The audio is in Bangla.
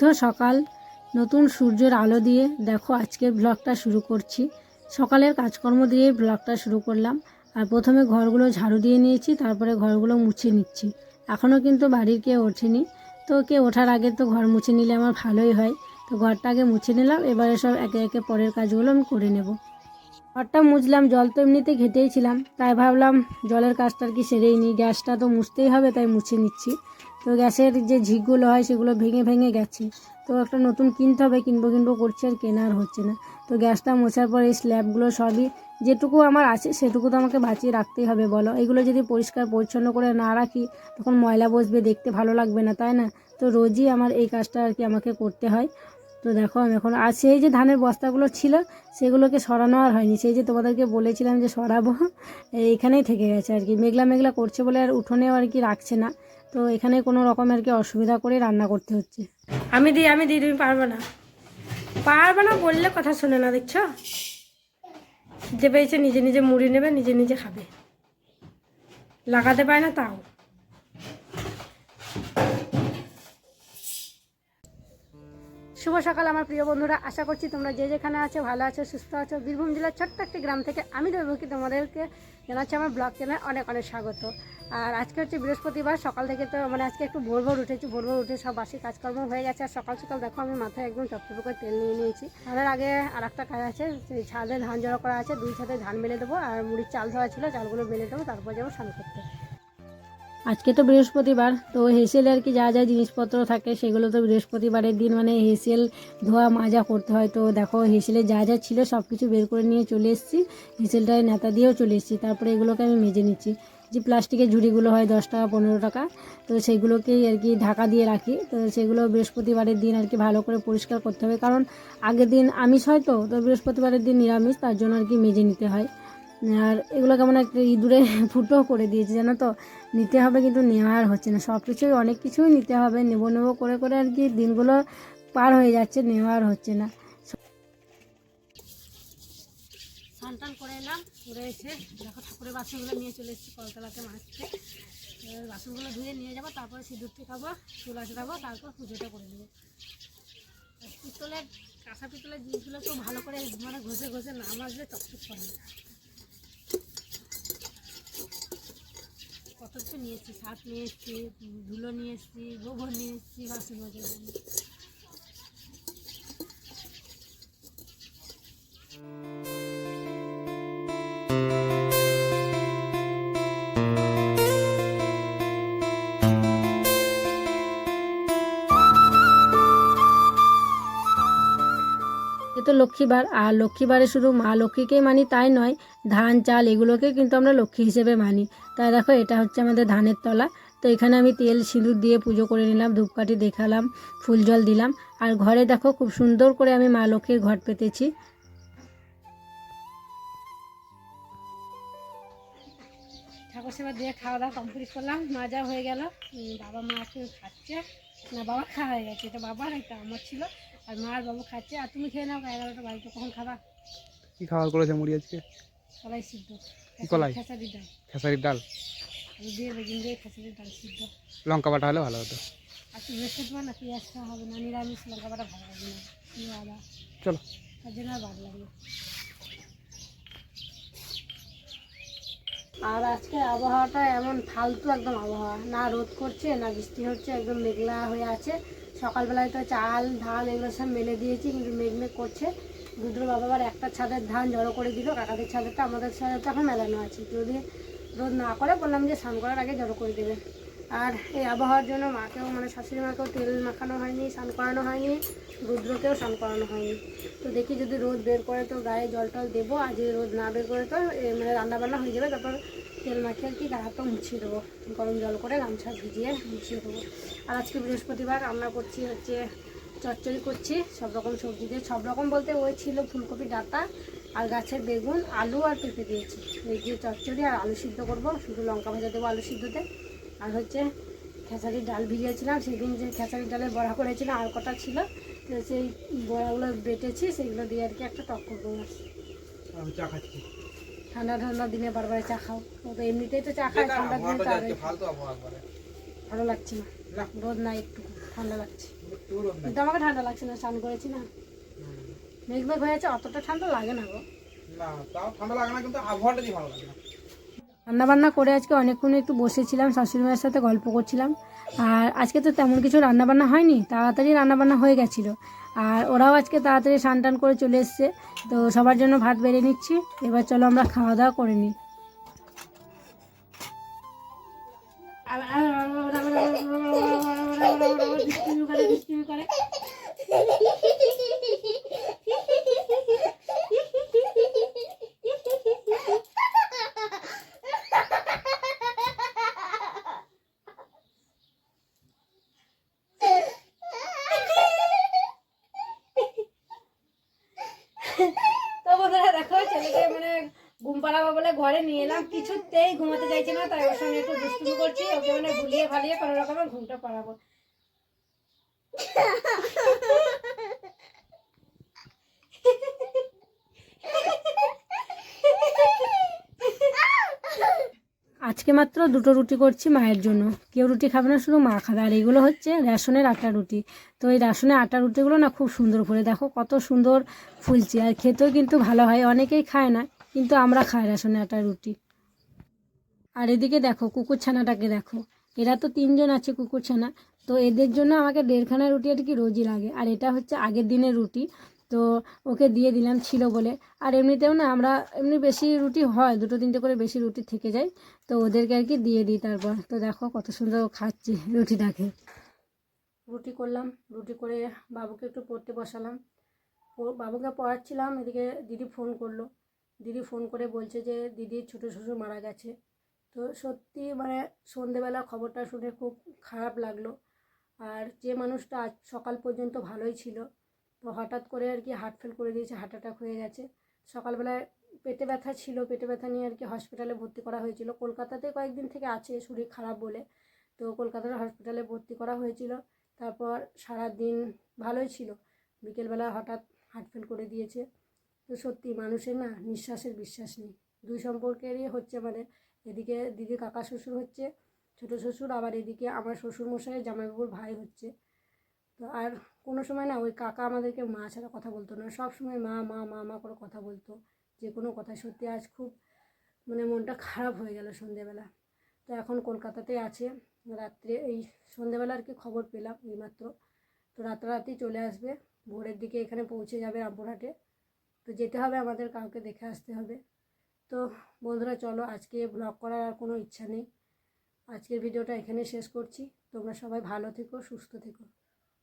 স্নিগ্ধ সকাল, নতুন সূর্যের আলো দিয়ে দেখো আজকের ব্লগটা শুরু করছি। সকালের কাজকর্ম দিয়ে ব্লগটা শুরু করলাম। আর প্রথমে ঘরগুলো ঝাড়ু দিয়ে নিয়েছি, তারপরে ঘরগুলো মুছে নিচ্ছি। এখনও কিন্তু বাড়ির কেউ ওঠেনি। তো কে ওঠার আগে তো ঘর মুছে নিলে আমার ভালোই হয়। তো ঘরটা আগে মুছে নিলাম, এবারে সব একে একে পরের কাজগুলো আমি করে নেব। ঘরটা মুছলাম, জল তো এমনিতে ঘেটেই ছিলাম, তাই ভাবলাম জলের কাজটা কি সেরেই নিই। গ্যাসটা তো মুছতেই হবে, তাই মুছে নিচ্ছি। তো গ্যাসের যে ঝিকগুলো হয় সেগুলো ভেঙে ভেঙে গেছে। তো একটা নতুন কিনতে হবে, কিনবো কিনবো করছে আর কেনা আর হচ্ছে না। তো গ্যাসটা মোছার পর এই স্ল্যাবগুলো সবই যেটুকু আমার আছে সেটুকু তো আমাকে বাঁচিয়ে রাখতেই হবে, বলো। এগুলো যদি পরিষ্কার পরিচ্ছন্ন করে না রাখি, তখন ময়লা বসবে, দেখতে ভালো লাগবে না, তাই না? তো রোজই আমার এই কাজটা আর কি আমাকে করতে হয়। তো দেখো এখন আর সেই যে ধানের বস্তাগুলো ছিল, সেগুলোকে সরানো আর হয়নি। সেই যে তোমাদেরকে বলেছিলাম যে সরাবো এইখানেই থেকে গেছে আর কি। মেঘলা মেঘলা করছে বলে আর উঠোনেও আর কি রাখছে না। তো এখানে কোনো রকম আর কি অসুবিধা করে রান্না করতে হচ্ছে। আমি দিই আমি দিই তুমি পারবে না। পারবে না বললে কথা শোনে না, দেখছ? যে পেয়েছে নিজে নিজে মুড়ি নেবে, নিজে নিজে খাবে। লাগাতে পায় না তাও। শুভ সকাল আমার প্রিয় বন্ধুরা। আশা করছি তোমরা যে যেখানে আছো, ভালো আছো, সুস্থ আছো। বীরভূম জেলার ছোট্ট একটি গ্রাম থেকে আমি দৈবকী তোমাদেরকে জানাচ্ছি আমার ব্লগ চ্যানেল অনেক অনেক স্বাগত। আর আজকে হচ্ছে বৃহস্পতিবার, সকাল থেকে তো মানে আজকে একটু ভোর ভোর উঠেছি, ভোর ভোর উঠে সব বাসি কাজকর্ম হয়ে গেছে। আর সকাল সকাল দেখো আমি মাথায় একদম চপচপ করে তেল নিয়ে নিয়েছি। তাদের আগে আর একটা কাজ আছে, সেই ছাদে ধান জড়ো করা আছে, দুই ছাদে ধান মেলে দেবো, আর মুড়ির চাল ধোয়া ছিল, চালগুলো মেলে দেবো, তারপর যাব স্নান করতে। আজকে তো বৃহস্পতিবার, তো হেসেলে আর কি যা যা জিনিসপত্র থাকে সেগুলো তো বৃহস্পতিবারের দিন মানে হেসেল ধোয়া মাজা করতে হয়। তো দেখো হেসেলে যা যা ছিল সব কিছু বের করে নিয়ে চলে এসেছি। হেসেলটায় নেতা দিয়েও চলে এসেছি। তারপরে এগুলোকে আমি মেজে নিচ্ছি। যে প্লাস্টিকের ঝুড়িগুলো হয় দশ টাকা, পনেরো টাকা, তো সেগুলোকেই আর কি ঢাকা দিয়ে রাখি। তো সেগুলো বৃহস্পতিবারের দিন আর কি ভালো করে পরিষ্কার করতে হবে। কারণ আগের দিন আমিষ হয় তো তো বৃহস্পতিবারের দিন নিরামিষ, তার জন্য আর কি মেজে নিতে হয়। আর এগুলো কেমন একটা ইঁদুরে ফুটো করে দিয়েছে, জানো তো? নিতে হবে কিন্তু নেওয়া আর হচ্ছে না। সব কিছুই, অনেক কিছুই নিতে হবে। নেব নেব করে করে আর কি দিনগুলো পার হয়ে যাচ্ছে নেওয়া আর হচ্ছে না। স্নান করে এলাম এসে দেখো ঠাকুরের বাসনগুলো নিয়ে চলে এসেছি, কলতলাতে মাছতে বাসনগুলো ধুয়ে নিয়ে যাব, তারপরে সিঁদুর টেকাবো চুল আঁচড়াবো, তারপর পুজোটা করে দেবো পিতলের, কাঁসা পিতলের জিনিসগুলো তো ভালো করে মানে ঘষে ঘষে না মাজলে চকচক করে না। কিছু নিয়ে এসেছি, শাক নিয়ে এসেছি, ধুলো নিয়ে এসেছি, গোবর নিয়ে এসেছি, বাসন মাজার জন্য লক্ষ্মীবার, আর লক্ষ্মীবারে শুধু মা লক্ষ্মীকেই মানি, তাই নয়, ধান, চাল এগুলোকে কিন্তু আমরা লক্ষ্মী হিসেবে মানি। তাই দেখো এটা হচ্ছে আমাদের ধানের তলা। তো এখানে আমি তেল সিঁদুর দিয়ে পুজো করে নিলাম ধূপকাঠি দেখালাম ফুল জল দিলাম। আর ঘরে দেখো খুব সুন্দর করে আমি মা লক্ষ্মীর ঘট পেতেছি। ঠাকুর সেবা দিয়ে খাওয়া দাওয়া কমপ্লিট করলাম। মাজা হয়ে গেল বাবা মা একটু খাচ্ছে না বাবা খাওয়া হয়ে গেছে। এটা বাবার একটা আমার ছিল আর মা আর বাবু খাচ্ছে। আর তুমি খেয়ে নাও এগারোটা বাড়িতে কখন খাবা? কি খাবার করেছে মুড়ি আজকে? কলাই সিদ্ধ। কি কলাই? খেসারির ডাল। লঙ্কা বাটা হলে ভালো হতো। চলো। আর আজকে আবহাওয়াটা এমন ফালতু একদম আবহাওয়া। না রোদ করছে না বৃষ্টি হচ্ছে একদম মেঘলা হয়ে আছে। সকালবেলায় তো চাল ধান এগুলো সব মেলে দিয়েছি কিন্তু মেঘ মেঘ করছে। রুদ্র বাবা আবার একটা ছাদের ধান জড়ো করে দিল, কাকাদের ছাদেরটা, আমাদের ছাদেরটা এখন মেলানো আছে। যদি রোদ না করে, বললাম যে স্নান করার আগে জড়ো করে দেবে। আর এই আবহাওয়ার জন্য মাকেও মানে শাশুড়ি মাকেও তেল মাখানো হয়নি, স্নান করানো হয়নি, রুদ্রকেও স্নান করানো হয়নি। তো দেখি যদি রোদ বের করে তো গায়ে জল টল দেবো, আর যদি রোদ না বের করে তো মানে রান্নাবান্না হয়ে যাবে, তারপর তেল মাখিয়ে আর কি গা হাতটা মুছিয়ে দেবো। গরম জল করে গামছা ভিজিয়ে মুছিয়ে দেবো। আর আজকে বৃহস্পতিবার, রান্না করছি হচ্ছে চচ্চড়ি করছি সব রকম সবজি দিয়ে। সব রকম বলতে ওই ছিল ফুলকপি ডাঁটা আর গাছের বেগুন আলু আর পেঁপে দিয়েছি। এই দিয়ে চচ্চড়ি আর আলু সিদ্ধ করব শুধু লঙ্কা ভাজা দেবো আলু সিদ্ধতে। আর হচ্ছে খেসারির ডাল ভিজিয়েছিলাম সেদিন যে খেসারির ডালের বড়া করেছিলাম আর কটা ছিল তো সেই বড়াগুলো বেটেছি সেগুলো দিয়ে আর কি একটা টক করব আমি চা খাচ্ছি। ঠান্ডা ঠান্ডা দিনে বারবার চা খাও। ও তো এমনিতেই তো চা খায় ঠান্ডা দিনে তো ভালো লাগছে না। না। রোদ নাই একটু ঠান্ডা লাগছে। কিন্তু আমাকে ঠান্ডা লাগছে না স্নান করেছি না। মেঘ মেঘ হয়ে আছে অতটা ঠান্ডা লাগে না গো। না তাও ঠান্ডা লাগে না কিন্তু আবহাওয়াটা দিয়ে ভালো লাগে না। রান্না বান্না করে আজকে অনেকক্ষণ একটু বসেছিলাম শাশুড়ি মায়ের সাথে গল্প করছিলাম। আর আজকে তো তেমন কিছু রান্না বান্না হয়নি তাড়াতাড়ি রান্না বান্না হয়ে গেছিল। আর ওরাও আজকে তাড়াতাড়ি স্নান টান করে চলে এসছে তো সবার জন্য ভাত বেড়ে নিচ্ছি। এবার চলো আমরা খাওয়া দাওয়া করে নিই তো বন্ধুরা দেখো ছেলেকে মানে ঘুম পাড়াবো বলে ঘরে নিয়ে এলাম। কিছুতেই ঘুমাতে চাইছে না, তাই ওর সঙ্গে একটু দুষ্টুমি করছি। ওকে মানে ভুলিয়ে ভালিয়ে কোনো রকমের ঘুমটা পাড়াবো। আজকে মাত্র দুটো রুটি করছি মায়ের জন্য। কেউ রুটি খাবে না, শুধু মা খাবে। আর এগুলো হচ্ছে রেশনের আটা রুটি। তো এই রেশনের আটা রুটিগুলো না খুব সুন্দর করে দেখো, কত সুন্দর ফুলছে। আর খেতেও কিন্তু ভালো হয়, অনেকেই খায় না। কিন্তু আমরা খাই রেশনের আটা রুটি। আর এদিকে দেখো কুকুর ছানাটাকে দেখো। এরা তো তিনজন আছে কুকুর ছানা তো এদের জন্য আমাকে দেড়খানা রুটি আর কি রোজই লাগে। আর এটা হচ্ছে আগের দিনের রুটি। তো ওকে দিয়ে দিলাম ছিল বলে। আর এমনিতেও না, আমরা এমনি বেশি রুটি হয়, দুটো তিনটে করে বেশি রুটি থেকে যায়। তো ওদেরকে আর কি দিয়ে দিই তারপর। তো দেখো কত সুন্দর খাচ্ছে রুটিটাকে। রুটি করলাম, রুটি করে বাবুকে একটু পড়তে বসালাম। বাবুকে পড়াচ্ছিলাম, এদিকে দিদি ফোন করল। দিদি ফোন করে বলছে যে দিদির ছোটো শ্বশুর মারা গেছে। তো সত্যি মানে সন্ধেবেলা খবরটা শুনে খুব খারাপ লাগল। আর যে মানুষটা আজ সকাল পর্যন্ত ভালোই ছিল, তো হঠাৎ করে আর কি হার্ট ফেল করে দিয়েছে হার্ট অ্যাটাক হয়ে গেছে। সকালবেলায় পেটে ব্যথা ছিল, পেটে ব্যথা নিয়ে আর কি হসপিটালে ভর্তি করা হয়েছিল। কলকাতাতে কয়েকদিন থেকে আছে শরীর খারাপ বলে, তো কলকাতার হসপিটালে ভর্তি করা হয়েছিল। তারপর সারা দিন ভালোই ছিল। বিকেলবেলা হঠাৎ হার্ট ফেল করে দিয়েছে। তো সত্যি মানুষের না নিঃশ্বাসের বিশ্বাস নেই। দুই সম্পর্কেরই হচ্ছে মানে এদিকে দিদি কাকা শ্বশুর হচ্ছে, ছোটো শ্বশুর, আবার এদিকে আমার শ্বশুর মশাই জামাইবাবুর ভাই হচ্ছে। তো আর কোনো সময় না ওই কাকা আমাদেরকে মা ছাড়া কথা বলতো না। সব সময় মা মা মা মা করে কথা বলতো। যে কোনো কথা সত্যি আজ খুব মানে মনটা খারাপ হয়ে গেল সন্ধেবেলা। তো এখন কলকাতাতে আছে। রাত্রে এই সন্ধেবেলা আর কি খবর পেলাম এইমাত্র। তো রাতারাতি চলে আসবে। ভোরের দিকে এখানে পৌঁছে যাবে রামপুরহাটে। তো যেতে হবে, আমাদের কাউকে দেখে আসতে হবে। তো বন্ধুরা, চলো আজকে ব্লগ করার আর কোনো ইচ্ছা নেই। আজকের ভিডিওটা এখানে শেষ করছি। তোমরা সবাই ভালো থেকো, সুস্থ থেকো।